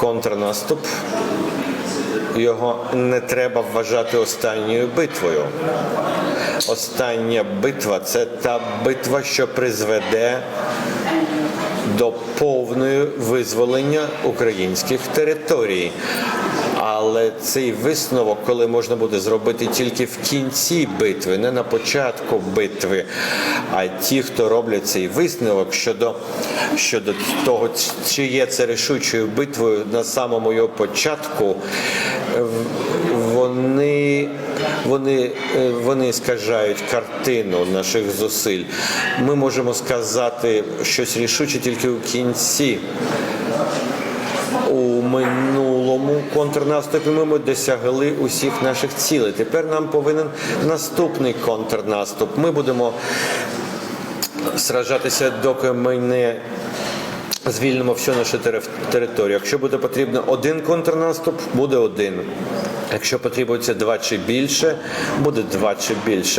контрнаступ. Його не треба вважати останньою битвою. Остання битва це та битва, що призведе до повної визволення українських територій. Але цей висновок, коли можна буде зробити тільки в кінці битви, не на початку битви. А ті, хто роблять цей висновок щодо, щодо того, чи є це рішучою битвою на самому його початку, вони, вони, е, вони скажають картину наших зусиль. Ми можемо сказати щось рішуче тільки у кінці. У минулому контрнаступі ми досягли усіх наших цілей. Тепер нам повинен наступний контрнаступ. Ми будемо сражатися, доки ми не звільнимо всю нашу територію. Якщо буде потрібно один контрнаступ, буде один. Якщо потрібується два чи більше, буде два чи більше.